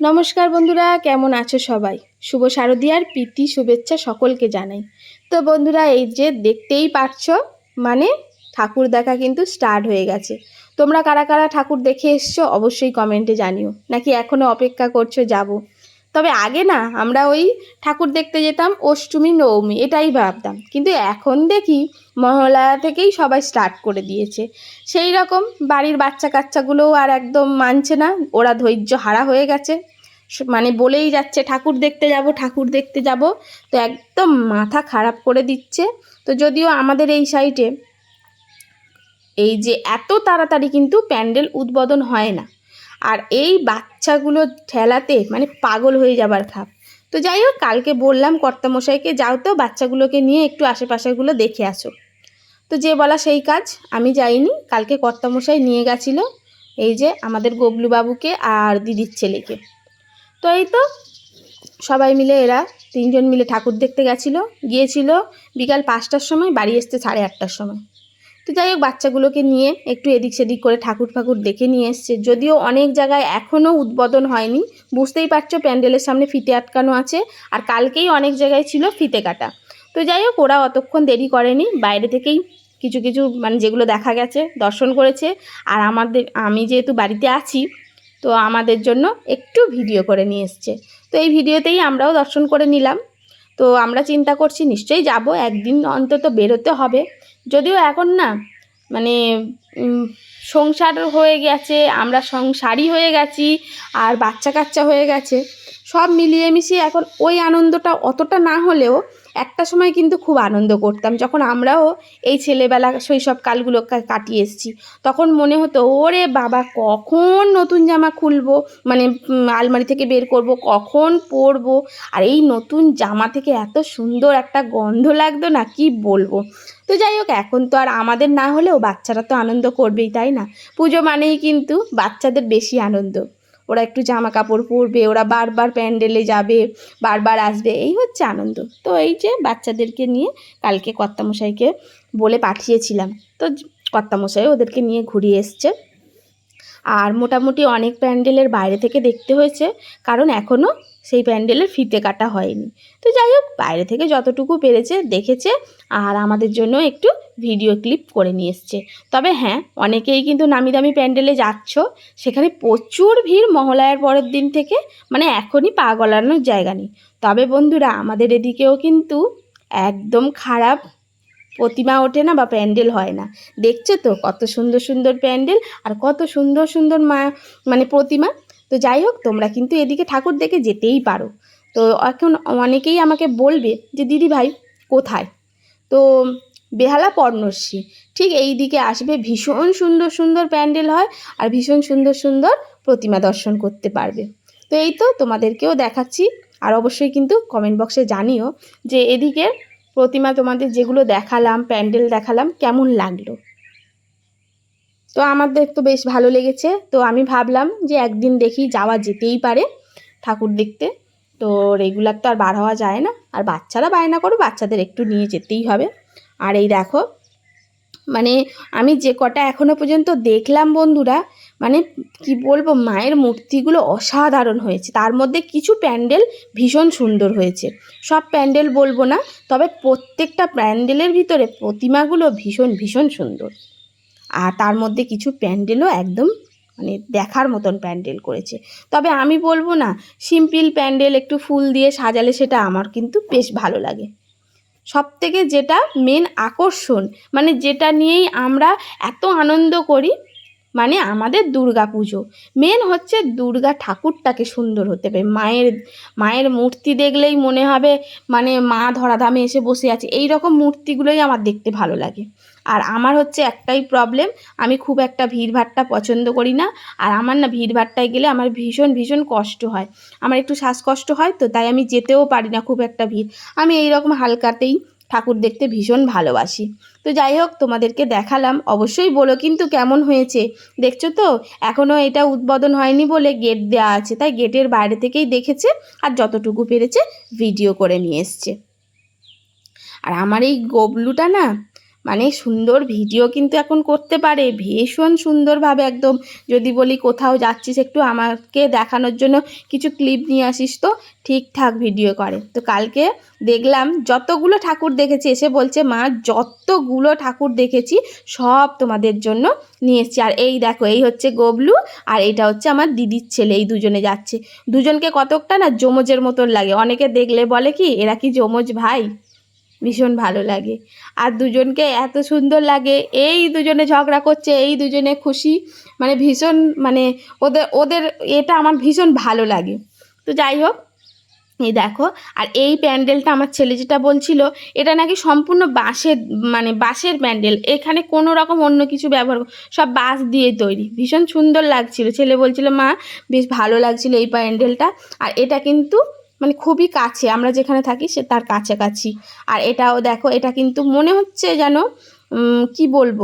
নমস্কার বন্ধুরা, কেমন আছো সবাই? শুভ শারদীয়ার প্রীতি শুভেচ্ছা সকলকে জানাই। তো বন্ধুরা, এই যে দেখতেই পারছ মানে ঠাকুর দেখা কিন্তু স্টার্ট হয়ে গেছে। তোমরা কারা কারা ঠাকুর দেখে এসছো, অবশ্যই কমেন্টে জানিও। নাকি এখনও অপেক্ষা করছ, যাব। তবে আগে না আমরা ওই ঠাকুর দেখতে যেতাম অষ্টমী, নবমী, এটাই ভাবতাম। কিন্তু এখন দেখি মহলা থেকেই সবাই স্টার্ট করে দিয়েছে। সেই রকম বাড়ির বাচ্চা কাচ্চাগুলোও আর একদম মানছে না, ওরা ধৈর্য হারা হয়ে গেছে। মানে বলেই যাচ্ছে, ঠাকুর দেখতে যাব, ঠাকুর দেখতে যাব। তো একদম মাথা খারাপ করে দিচ্ছে। তো যদিও আমাদের এই সাইটে এই যে এত তাড়াতাড়ি কিন্তু প্যান্ডেল উদ্বোধন হয় না। আর এই বাচ্চাগুলো ঠেলাতে মানে পাগল হয়ে যাবার খাপ। তো যাই হোক, কালকে বললাম কর্তামশাইকে, যাও তো বাচ্চাগুলোকে নিয়ে একটু আশেপাশেগুলো দেখে আসো। তো যে বলা সেই কাজ, আমি যাইনি। কালকে কর্তামশাই নিয়ে গেছিল এই যে আমাদের গবলু বাবুকে আর দিদির ছেলেকে। তো এই তো, সবাই মিলে এরা তিনজন মিলে ঠাকুর দেখতে গেছিল। গিয়েছিল বিকাল পাঁচটার সময়, বাড়ি আসতে সাড়ে আটটার সময়। তো যাই হোক, বাচ্চাগুলোকে নিয়ে একটু এদিক সেদিক করে ঠাকুর ঠাকুর দেখে নিয়ে এসছে। যদিও অনেক জায়গায় এখনও উদ্বোধন হয়নি। বুঝতেই পারছ, প্যান্ডেলের সামনে ফিতে আটকানো আছে আর কালকেই অনেক জায়গায় ছিল ফিতে কাটা। তো যাই হোক, ওরা অতক্ষণ দেরি করেনি। বাইরে থেকেই কিছু কিছু মানে যেগুলো দেখা গেছে, দর্শন করেছে। আর আমাদের, আমি যেহেতু বাড়িতে আছি, তো আমাদের জন্য একটু ভিডিও করে নিয়ে এসছে। তো এই ভিডিওতেই আমরাও দর্শন করে নিলাম। তো আমরা চিন্তা করছি, নিশ্চয়ই যাব। একদিন অন্তত বেরোতে হবে। যদিও এখন না মানে সংসার হয়ে গেছে, আমরা সংসারই হয়ে গেছি, আর বাচ্চা কাচ্চা হয়ে গেছে, সব মিলিয়ে মিশিয়ে এখন ওই আনন্দটা অতটা না হলেও একটা সময় কিন্তু খুব আনন্দ করতাম। যখন আমরাও এই ছেলেবেলা শৈশব কালগুলো কাটিয়ে এসেছি, তখন মনে হতো, ওরে বাবা, কখন নতুন জামা খুলবো? মানে আলমারি থেকে বের করব, কখন পরবো? আর এই নতুন জামা থেকে এত সুন্দর একটা গন্ধ লাগতো না, কি বলব? তো যাই হোক, এখন তো আর আমাদের না হলেও বাচ্চারা তো আনন্দ করবেই, তাই না? পুজো মানেই কিন্তু বাচ্চাদের বেশি আনন্দ। ওরা একটু জামা কাপড় পরবে, ওরা বারবার প্যান্ডেলে যাবে, বারবার আসবে, এই হচ্ছে আনন্দ। তো এই যে বাচ্চাদেরকে নিয়ে কালকে কর্তামশাইকে বলে পাঠিয়েছিলাম, তো কর্তামশাই ওদেরকে নিয়ে ঘুরিয়ে এসছে। আর মোটামুটি অনেক প্যান্ডেলের বাইরে থেকে দেখতে হয়েছে, কারণ এখনও সেই প্যান্ডেলের ফিতে কাটা হয়নি। তো যাই হোক, বাইরে থেকে যতটুকু পেরেছে, দেখেছে, আর আমাদের জন্য একটু ভিডিও ক্লিপ করে নিয়ে এসছে। তবে হ্যাঁ অনেকেই কিন্তু নামি দামি প্যান্ডেলে যাচ্ছ, সেখানে প্রচুর ভিড় মহলায়ের পরের দিন থেকে মানে এখনই পা গলানোর জায়গা নেই। তবে বন্ধুরা, আমাদের এদিকেও কিন্তু একদম খারাপ প্রতিমা ওঠে না বা প্যান্ডেল হয় না। দেখছ তো কত সুন্দর সুন্দর প্যান্ডেল আর কত সুন্দর সুন্দর মা মানে প্রতিমা। তো যাই হোক, তোমরা কিন্তু এদিকে ঠাকুর দেখে যেতেই পারো। তো এখন অনেকেই আমাকে বলবে যে, দিদি ভাই, কোথায়? তো বেহালা পর্ণশ্রী, ঠিক এই দিকে আসবে, ভীষণ সুন্দর সুন্দর প্যান্ডেল হয় আর ভীষণ সুন্দর সুন্দর প্রতিমা দর্শন করতে পারবে। তো এই তো তোমাদেরকেও দেখাচ্ছি। আর অবশ্যই কিন্তু কমেন্ট বক্সে জানিও যে এদিকে প্রতিমা তোমাদের যেগুলো দেখালাম, প্যান্ডেল দেখালাম, কেমন লাগল? তো আমাদের তো বেশ ভালো লেগেছে। তো আমি ভাবলাম যে একদিন দেখি যাওয়া যেতেই পারে ঠাকুর দেখতে। তো রেগুলার তো আর বার হওয়া যায় না। আর বাচ্চারা বায়না করো, বাচ্চাদের একটু নিয়ে যেতেই হবে। আর এই দেখো মানে আমি যে কটা এখনও পর্যন্ত দেখলাম বন্ধুরা মানে কি বলব, মায়ের মূর্তিগুলো অসাধারণ হয়েছে। তার মধ্যে কিছু প্যান্ডেল ভীষণ সুন্দর হয়েছে। সব প্যান্ডেল বলব না, তবে প্রত্যেকটা প্যান্ডেলের ভিতরে প্রতিমাগুলো ভীষণ ভীষণ সুন্দর। আর তার মধ্যে কিছু প্যান্ডেলও একদম মানে দেখার মতন প্যান্ডেল করেছে। তবে আমি বলব না, সিম্পল প্যান্ডেল একটু ফুল দিয়ে সাজালে সেটা আমার কিন্তু বেশ ভালো লাগে। সব থেকে যেটা মেন আকর্ষণ মানে যেটা নিয়েই আমরা এত আনন্দ করি মানে আমাদের দুর্গা পুজো। মেন হচ্ছে দুর্গা ঠাকুরটাকে সুন্দর হতে হবে। মায়ের মায়ের মূর্তি দেখলেই মনে হবে মানে মা ধরাধামে এসে বসে আছে। এই রকম মূর্তিগুলোই আমার দেখতে ভালো লাগে। আর আমার হচ্ছে একটাই প্রবলেম আমি খুব একটা ভিড়ভাট্টা পছন্দ করি না। আর আমার না ভিড়ভাট্টায় গেলে আমার ভীষণ ভীষণ কষ্ট হয়। আমার একটু শ্বাসকষ্ট হয় তো তাই আমি যেতেও পারি না খুব একটা ভিড়। আমি এই রকম হালকাতেই ঠাকুর দেখতে ভীষণ ভালোবাসি। তো যাই হোক, তোমাদেরকে দেখালাম। অবশ্যই বলো কিন্তু কেমন হয়েছে? দেখছ তো? এখনও এটা উদ্বোধন হয়নি বলে গেট দেওয়া আছে। তাই গেটের বাইরে থেকেই দেখেছে আর যতটুকু পেরেছে ভিডিও করে নিয়ে এসছে। আর আমার এই গবলুটা না মানে সুন্দর ভিডিও কিন্তু এখন করতে পারে, ভীষণ সুন্দরভাবে একদম। যদি বলি কোথাও যাচ্ছিস একটু আমাকে দেখানোর জন্য কিছু ক্লিপ নিয়ে আসিস তো, ঠিকঠাক ভিডিও করে। তো কালকে দেখলাম যতগুলো ঠাকুর দেখেছি, এসে বলছে, মা, যতগুলো ঠাকুর দেখেছি, সব তোমাদের জন্য নিয়ে এসেছি। আর এই দেখো, এই হচ্ছে গবলু আর এটা হচ্ছে আমার দিদির ছেলে, এই দুজনে যাচ্ছে। দুজনকে কতকটা না যমজের মতন লাগে। অনেকে দেখলে বলে কি, এরা কি যমজ ভাই? ভীষণ ভালো লাগে। আর দুজনকে এত সুন্দর লাগে, এই দুজনে ঝগড়া করছে, এই দুজনে খুশি মানে ভীষণ মানে ওদের ওদের এটা আমার ভীষণ ভালো লাগে। তো যাই হোক, এই দেখো, আর এই প্যান্ডেলটা আমার ছেলে যেটা বলছিল, এটা নাকি সম্পূর্ণ বাঁশের মানে বাঁশের প্যান্ডেল, এখানে কোনো রকম অন্য কিছু ব্যবহার সব বাঁশ দিয়ে তৈরি, ভীষণ সুন্দর লাগছিল। ছেলে বলছিল, মা, বেশ ভালো লাগছিল এই প্যান্ডেলটা। আর এটা কিন্তু মানে খুবই কাছে, আমরা যেখানে থাকি সে তার কাছাকাছি। আর এটাও দেখো, এটা কিন্তু মনে হচ্ছে যেন কি বলব